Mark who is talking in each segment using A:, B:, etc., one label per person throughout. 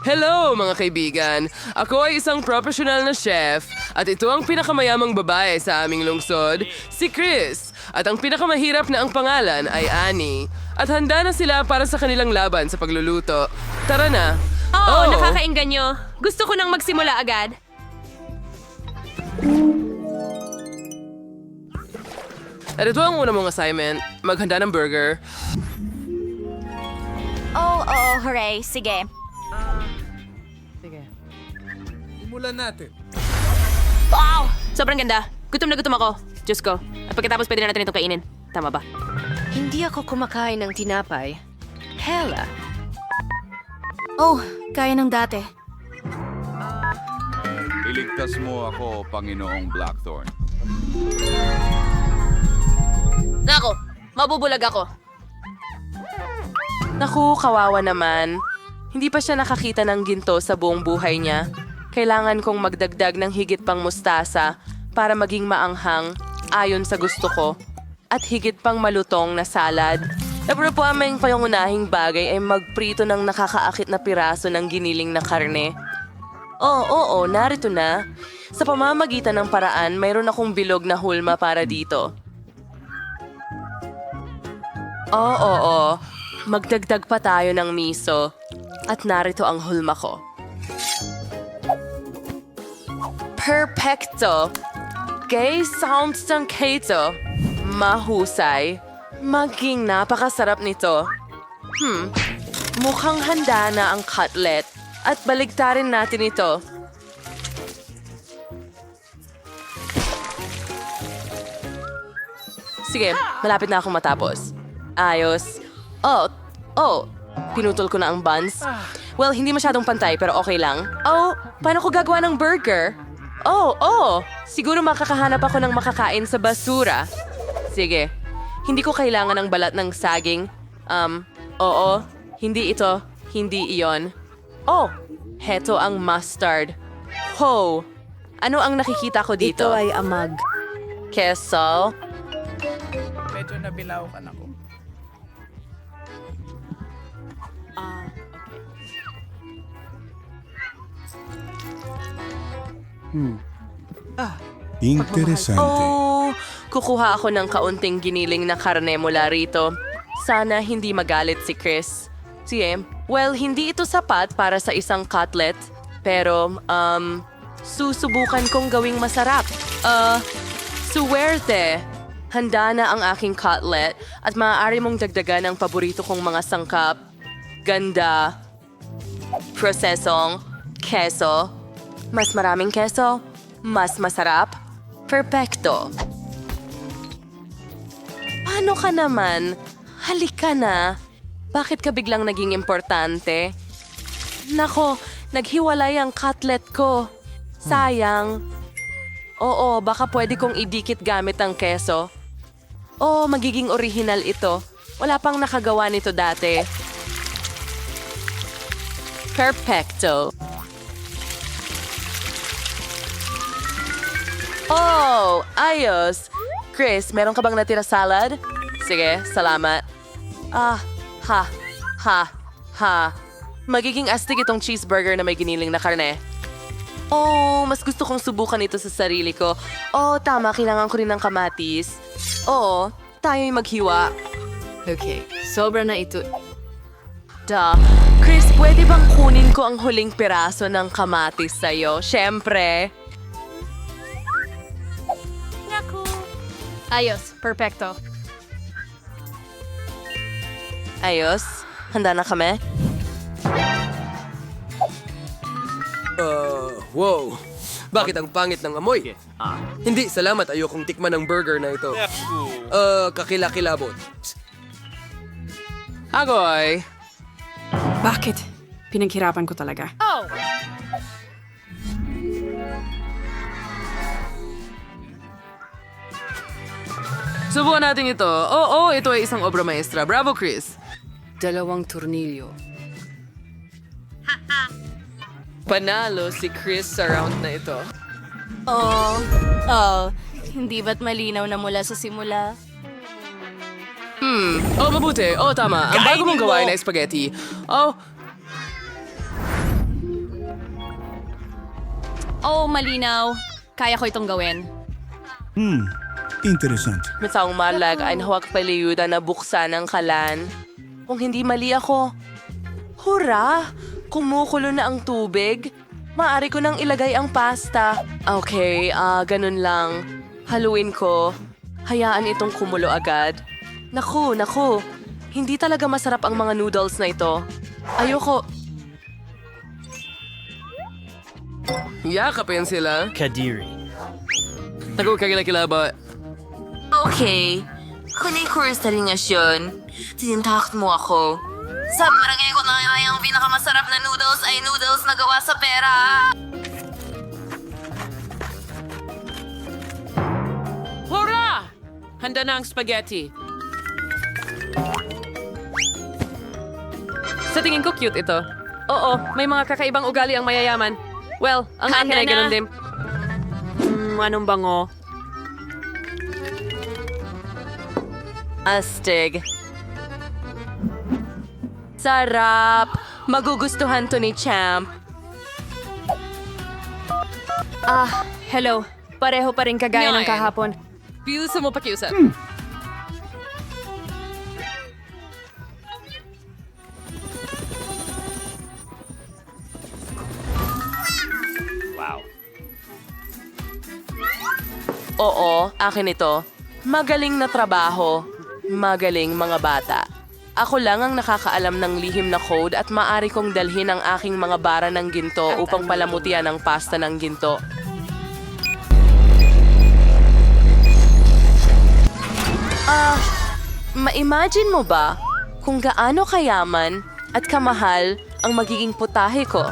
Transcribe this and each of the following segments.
A: Hello mga kaibigan! Ako ay isang professional na chef at ito ang pinakamayamang babae sa aming lungsod, si Chris. At ang pinakamahirap na ang pangalan ay Annie. At handa na sila para sa kanilang laban sa pagluluto. Tara na!
B: Oo,
A: Oh.
B: nakakainganyo. Gusto ko nang magsimula agad.
A: At ito ang una mong assignment, maghanda ng burger.
C: Oh, oo, hooray. Sige.
D: Simulan natin.
B: Wow! Sobrang ganda. Gutom na gutom ako. Diyos ko. At pagkatapos pwede na natin itong kainin. Tama ba?
E: Hindi ako kumakain ng tinapay. Hela.
C: Oh, kaya ng dati.
F: Iligtas mo ako, Panginoong Blackthorn.
B: Nako, mabubulag ako.
A: Naku, kawawa naman. Hindi pa siya nakakita ng ginto sa buong buhay niya. Kailangan kong magdagdag ng higit pang mustasa para maging maanghang ayon sa gusto ko. At higit pang malutong na salad. Pero po aming pangunahing bagay ay magprito ng nakakaakit na piraso ng giniling na karne. Oo, oo, narito na. Sa pamamagitan ng paraan, mayroon akong bilog na hulma para dito. Oo, oo. Magdagdag pa tayo ng miso. At narito ang hulma ko. Perfecto! Gay sounds ng keto. Mahusay. Maging napakasarap nito. Hmm, mukhang handa na ang cutlet. At baligtarin natin ito. Sige, malapit na akong matapos. Ayos. Oh, oh, pinutol ko na ang buns. Well, hindi masyadong pantay pero okay lang. Oh, paano ko gagawa ng burger? Oh, oh, siguro makakahanap ako ng makakain sa basura. Sige, hindi ko kailangan ng balat ng saging. Um, oo, hindi ito, hindi iyon. Oh, heto ang mustard. Ho, ano ang nakikita ko dito?
E: Ito ay amag.
A: Keso,
D: Medyo nabilaukan ako.
G: Interesante.
A: Oh, kukuha ako ng kaunting giniling na karne mula rito. Sana hindi magalit si Chris. Sige, well, hindi ito sapat para sa isang cutlet. Pero, um, susubukan kong gawing masarap. Uh, suwerte! Handa na ang aking cutlet at maaari mong dagdagan ang paborito kong mga sangkap. Ganda. Prosesong. Keso. Mas maraming keso. Mas masarap. Perfecto. Paano ka naman? Halika na. Bakit ka biglang naging importante? Nako, naghiwalay ang cutlet ko. Sayang. Oo, baka pwede kong idikit gamit ang keso. Oo, magiging original ito. Wala pang nakagawa nito dati. Perfecto. Oh, ayos. Chris, meron ka bang natira salad? Sige, salamat. Ah, ha, ha, ha. Magiging astig itong cheeseburger na may giniling na karne. Oh, mas gusto kong subukan ito sa sarili ko. Oh, tama, kailangan ko rin ng kamatis. Oo, tayo'y maghiwa.
E: Okay, sobra na ito.
A: Duh. Chris, pwede bang kunin ko ang huling piraso ng kamatis sa'yo? Siyempre.
B: Ayos, perfecto.
A: Ayos. Handa na kami?
H: Uh, wow. Bakit ang pangit ng amoy? Hindi, salamat. Ayokong tikman ng burger na ito. Uh, kakilakilabot.
A: Agoy.
I: Bakit? Pinaghirapan ko talaga.
A: Subukan natin ito. Oo, ito ay isang obra maestra. Bravo, Chris.
E: Dalawang turnilyo.
A: Panalo si Chris sa round na ito.
C: Oh, oh. Hindi ba't malinaw na mula sa simula?
A: Hmm. Oh, mabuti. Oh, tama. Ang bago mong gawain ay spaghetti. Oh.
B: Oh, malinaw. Kaya ko itong gawin.
G: Hmm, interessant.
A: Matsaong malag ay hawak paliyuda na buksan ang kalan. Kung hindi mali ako, hura! Kumukulo na ang tubig. Maari ko nang ilagay ang pasta. Okay, ah, ganun lang. Haluin ko. Hayaan itong kumulo agad. Naku, naku. Hindi talaga masarap ang mga noodles na ito. Ayoko.
H: Yakapin sila.
G: Kadiri.
H: Ako kakilakilaba.
C: Okay. Kunay course na rin yun. Tinintakt mo ako. Sa marangay ko na ay ang pinakamasarap na noodles ay noodles na gawa sa pera.
A: Hurra! Handa na ang spaghetti. Sa tingin ko cute ito. Oo, may mga kakaibang ugali ang mayayaman. Well, ang akin ay
B: na.
A: ganun din.
B: Hmm, anong bango?
A: Astig. Sarap! Magugustuhan to ni Champ.
B: Ah, hello. Pareho pa rin kagaya ng
A: Ngayon.
B: kahapon.
A: Biusa mo pakiusap. Oo, akin ito. Magaling na trabaho. Magaling mga bata. Ako lang ang nakakaalam ng lihim na code at maari kong dalhin ang aking mga bara ng ginto upang palamutian ang pasta ng ginto. Ah, ma-imagine mo ba kung gaano kayaman at kamahal ang magiging putahe ko?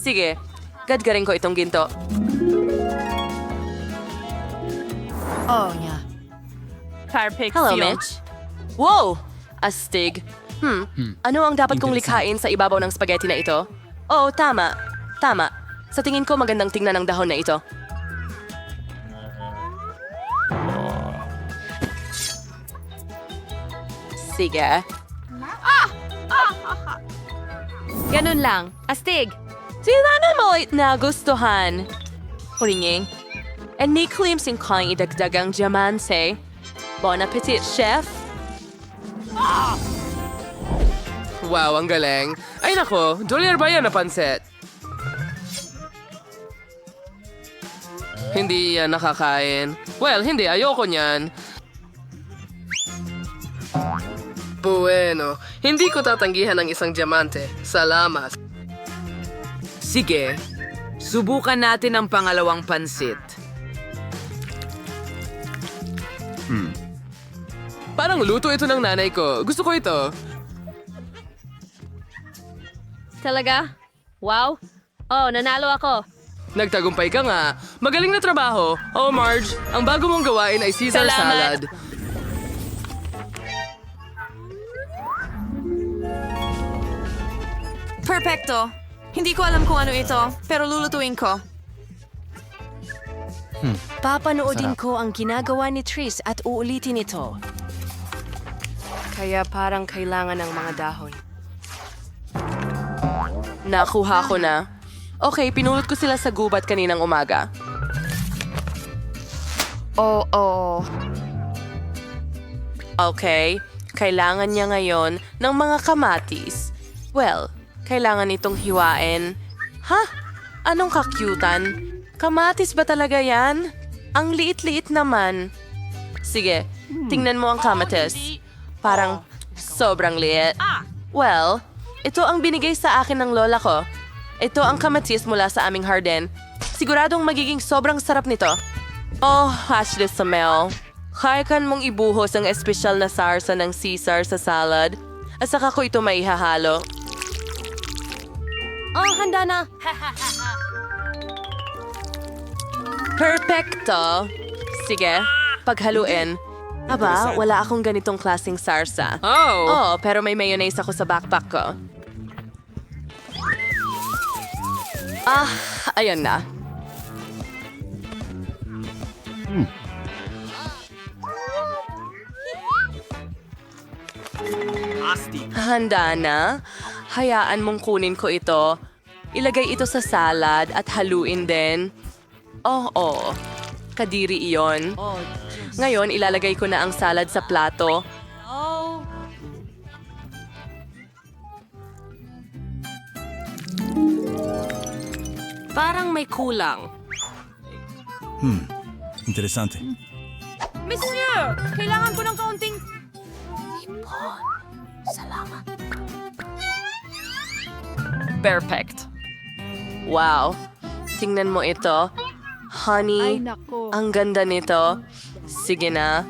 A: Sige, gadgarin ko itong ginto.
B: Perfect.
A: Hello, Mitch. Wow! Astig. Hmm, ano ang dapat kong likhain sa ibabaw ng spaghetti na ito? Oo, tama. Tama. Sa tingin ko magandang tingnan ang dahon na ito. Sige.
E: Ganun lang. Astig.
A: Sila na mo nagustuhan. Huringing. And ni Klims yung kong idagdag ang diamante. Bon appetit, chef.
H: Wow, ang galing. Ay nako, dolyar ba yan na pansit? Hindi yan nakakain. Well, hindi. Ayoko niyan. Bueno, hindi ko tatanggihan ng isang diamante. Salamat.
J: Sige, subukan natin ang pangalawang pansit.
H: Parang luto ito ng nanay ko. Gusto ko ito.
B: Talaga? Wow. Oh, nanalo ako.
H: Nagtagumpay ka nga. Magaling na trabaho. Oh, Marge, ang bago mong gawain ay Caesar
A: Salamat.
H: salad.
C: Perfecto. Hindi ko alam kung ano ito, pero lulutuin ko.
E: Papanoodin ko ang ginagawa ni Tris at uulitin ito. Kaya parang kailangan ng mga dahon.
A: Nakuha ko na. Okay, pinulot ko sila sa gubat kaninang umaga.
E: Oo.
A: Okay, kailangan niya ngayon ng mga kamatis. Well, kailangan itong hiwain. Ha? Anong kakyutan? Kamatis ba talaga yan? Ang liit-liit naman. Sige, tingnan mo ang kamatis. Parang sobrang liit. Well, ito ang binigay sa akin ng lola ko. Ito ang kamatis mula sa aming harden. Siguradong magiging sobrang sarap nito. Oh, Ashley Samel. Kaya kan mong ibuhos ang espesyal na sarsa ng Caesar sa salad. At saka ko ito maihahalo.
B: Oh, handa na.
A: Perfecto! Sige, paghaluin. Aba, wala akong ganitong klaseng sarsa.
H: Oh,
A: Oo, pero may mayonnaise ako sa backpack ko. Ah, ayan na. Handa na? Hayaan mong kunin ko ito. Ilagay ito sa salad at haluin din. Oh, oh. Kadiri iyon. Ngayon, ilalagay ko na ang salad sa plato.
B: Parang may kulang.
G: Hmm, interesante.
B: Monsieur! Kailangan ko ng kaunting...
A: Perfect. Wow. Tingnan mo ito. Honey, ang ganda nito. Sige na.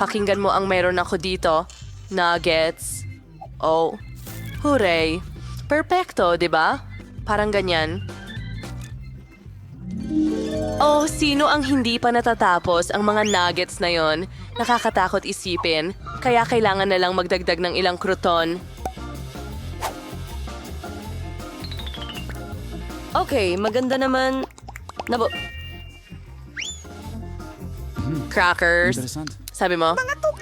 A: Pakinggan mo ang meron ako dito. Nuggets. Oh. Hooray. Perfecto, di ba? Parang ganyan. Oh, sino ang hindi pa natatapos ang mga nuggets na yon? Nakakatakot isipin, kaya kailangan na lang magdagdag ng ilang kruton.
E: Okay, maganda naman. Nabo,
A: Crackers.
G: Interesante.
A: Sabi mo?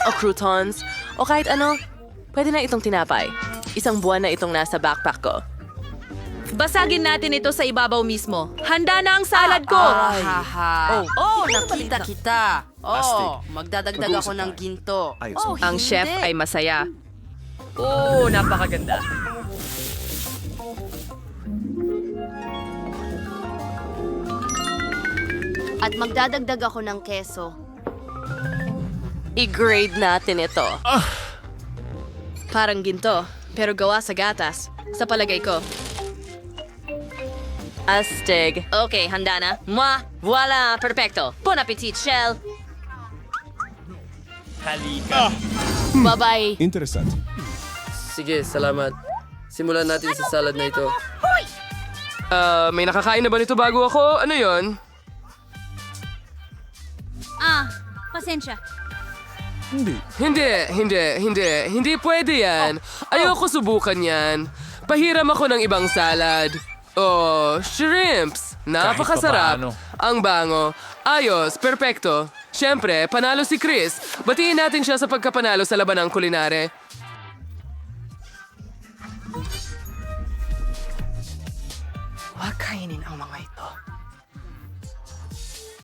A: O croutons. O kahit ano. Pwede na itong tinapay. Isang buwan na itong nasa backpack ko.
B: Basagin natin ito sa ibabaw mismo. Handa na ang salad ko!
E: Oh, oh, nakita kita. Oh, magdadagdag ako ng ginto. Oh,
B: Ang
E: hindi.
B: chef ay masaya. Oh, napakaganda.
E: At magdadagdag ako ng keso.
A: I-grade natin ito.
B: Parang ginto, pero gawa sa gatas. Sa palagay ko.
A: Astig.
B: Okay, handa na. Ma, voila, perfecto. Bon appetit, Shell. Bye-bye.
G: Interesante.
H: Sige, salamat. Simulan natin sa salad na ito.
A: Ah, may nakakain na ba nito bago ako? Ano yon?
B: Ah, pasensya.
G: Hindi.
A: Hindi, hindi, hindi. Hindi pwede yan. Ayoko subukan yan. Pahiram ako ng ibang salad. Oh, shrimps. Napakasarap. Ang bango. Ayos, perpekto. Siyempre, panalo si Chris. Batiin natin siya sa pagkapanalo sa labanang kulinare. Huwag kainin ang mga ito.